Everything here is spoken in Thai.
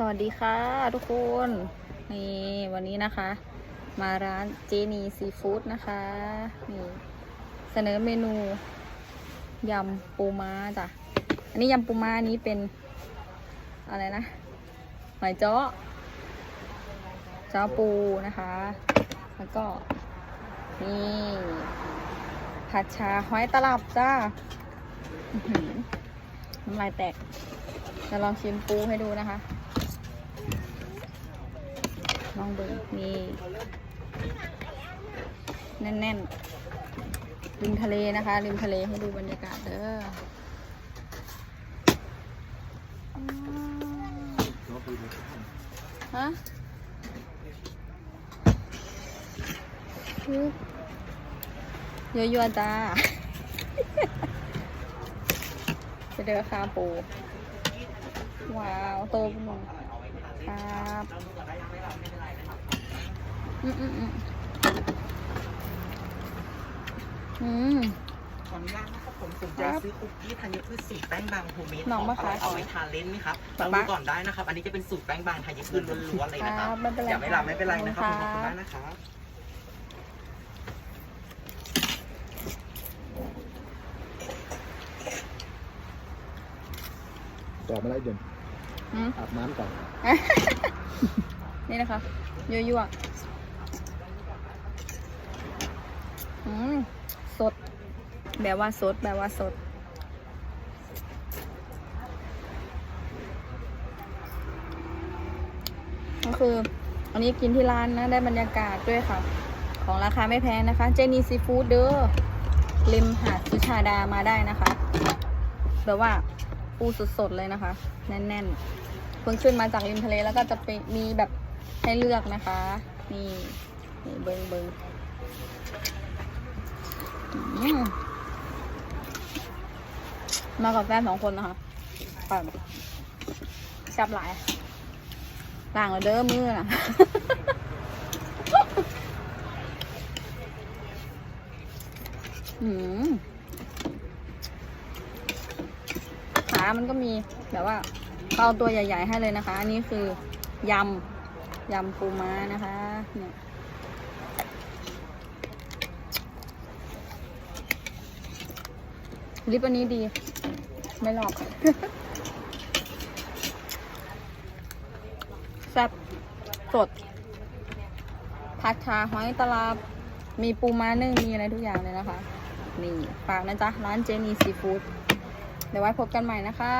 สวัสดีค่ะทุกคน นี่วันนี้นะคะ มาร้านเจนีซีฟู้ดนะคะ นี่เสนอเมนูยำปูม้าจ้ะ อันนี้ยำปูม้านี้เป็นอะไรนะหอยเจาะเจ้าปูนะคะ แล้วก็นี่ผัดชาหอยตลับจ้าน้ำลายแตกจะลองชิมปูให้ดูนะคะ ลองดูนี่แน่นๆริมทะเลนะคะ ริมทะเลให้ดูบรรยากาศเด้ออืมฮะยัวๆจ้าไปเด้อคาปู ว้าว โตเป็นหนึ่งครับ อืมอืมอืมอืม ขออนุญาตนะครับผมสนใจครับซื้อคุกกี้ธัญพืชสูตรแป้งบางโฮมเมดน้องมาขายเอาไว้ทานเล่นไหมครับป๊าลองป๊าดูก่อนได้นะครับ อันนี้จะเป็นสูตรแป้งบางธัญพืชล้วนๆเลยนะครับครับไม่เป็นไรอย่าไม่รับไม่เป็นไรนะครับขขออบบคุคุณณครับมากนะครับต่อมาได้เดือนอืม อาบน้ำก่อน นี่นะคะยั่วๆอืม สด แบบว่าสด แบบว่าสด ก็คืออันนี้กินที่ร้านนะ ได้บรรยากาศด้วยค่ะ ของราคาไม่แพงนะคะ เจนีซีฟู้ดเด้อริมหาดสุชาดามาได้นะคะ แบบว่าปูสดๆเลยนะคะ แน่นๆเพิ่งขึ้นมาจากริมทะเลแล้วก็จะไปมีแบบให้เลือกนะคะ นี่นี่เบิงเบิง มากับแฟนสองคนนะคะแบบแซ่บหลายต่างกันเด้อมือน่ะอืมขามันก็มีแบบว่าเขาเอาตัวใหญ่ ๆ ให้เลยนะคะ อันนี้คือยำยำปูม้านะคะ เนี่ย ลิปอันนี้ดี ไม่หลอกแซ่บสดผัดชาหอยตลับ มีปูม้านึ่งมีอะไรทุกอย่างเลยนะคะ นี่ฝากนะจ๊ะ ร้านเจนีซีฟู้ดเดี๋ยวไว้พบกันใหม่นะคะ